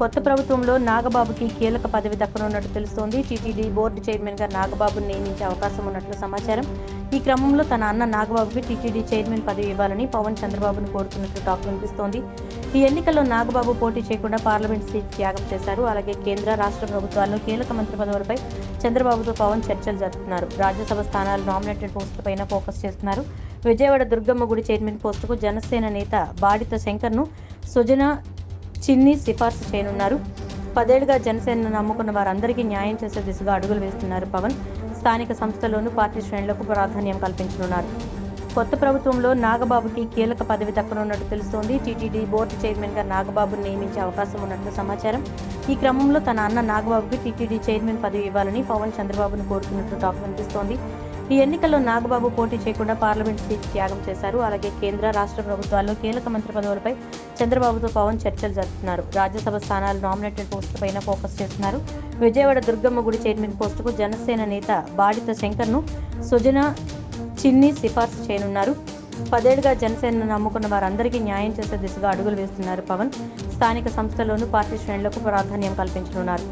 కొత్త ప్రభుత్వంలో నాగబాబుకి కీలక పదవి దక్కనున్నట్టు తెలుస్తోంది. టీటీడీ బోర్డు చైర్మన్గా నాగబాబును నియమించే అవకాశం ఉన్నట్లు సమాచారం. ఈ క్రమంలో తన అన్న నాగబాబుకి టీటీడీ చైర్మన్ పదవి ఇవ్వాలని పవన్ చంద్రబాబును కోరుతున్నట్లు టాక్ వినిపిస్తోంది. ఈ ఎన్నికల్లో నాగబాబు పోటీ చేయకుండా పార్లమెంట్ సీట్ త్యాగం చేశారు. అలాగే కేంద్ర రాష్ట్ర ప్రభుత్వాల్లో కీలక మంత్రి పదవులపై చంద్రబాబుతో పవన్ చర్చలు జరుపుతున్నారు. రాజ్యసభ స్థానాలు నామినేటెడ్ పోస్టులపైన ఫోకస్ చేస్తున్నారు. విజయవాడ దుర్గమ్మ గుడి చైర్మన్ పోస్టుకు జనసేన నేత బాడిత శంకర్ను సుజన చిన్ని సిఫార్సు చేయనున్నారు. పదేళ్ళుగా జనసేనను నమ్ముకున్న వారందరికీ న్యాయం చేసే దిశగా అడుగులు వేస్తున్నారు పవన్. స్థానిక సంస్థల్లోనూ పార్టీ శ్రేణులకు ప్రాధాన్యం కల్పించనున్నారు. కొత్త ప్రభుత్వంలో నాగబాబుకి కీలక పదవి దక్కనున్నట్టు తెలుస్తోంది. టీటీడీ బోర్డు చైర్మన్గా నాగబాబును నియమించే అవకాశం ఉన్నట్లు సమాచారం. ఈ క్రమంలో తన అన్న నాగబాబుకి టీటీడీ చైర్మన్ పదవి ఇవ్వాలని పవన్ చంద్రబాబును కోరుతున్నట్లు టాక్ వినిపిస్తోంది ఈ ఎన్నికల్లో నాగబాబు పోటీ చేయకుండా పార్లమెంట్ సీట్ త్యాగం చేశారు. అలాగే కేంద్ర రాష్ట్ర ప్రభుత్వాల్లో కీలక మంత్రి పదవులపై చంద్రబాబుతో పవన్ చర్చలు జరుపుతున్నారు. రాజ్యసభ స్థానాలు నామినేటెడ్ పోస్టులపైన ఫోకస్ చేస్తున్నారు. విజయవాడ దుర్గమ్మ గుడి చైర్మన్ పోస్టుకు జనసేన నేత బాడిత శంకర్ను సుజన చిన్ని సిఫార్సు చేయనున్నారు. పదేళ్ళుగా జనసేనను నమ్ముకున్న వారందరికీ న్యాయం చేసే దిశగా అడుగులు వేస్తున్నారు పవన్. స్థానిక సంస్థల్లోనూ పార్టీ శ్రేణులకు ప్రాధాన్యం కల్పించనున్నారు.